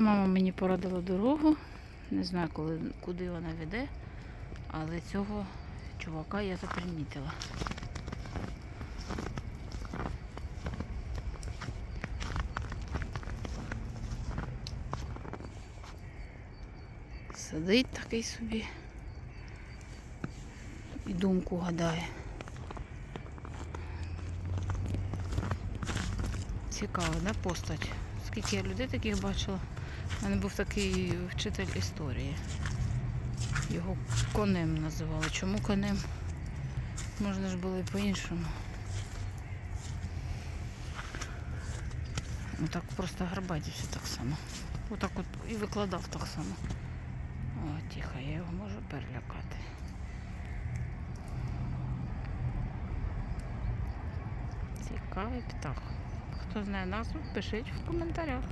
Мама мені порадила дорогу. Не знаю, коли, куди вона веде, але цього чувака я запримітила. Сидить такий собі. І думку гадає. Цікаво, да, постать? Скільки я людей таких бачила. У мене був такий вчитель історії. Його конем називали. Чому конем? Можна ж було і по-іншому. Отак просто гарбатився так само. Отак от і викладав так само. О, тихо, я його можу перелякати. Цікавий птах. Хто знає назву, пишіть в коментарях.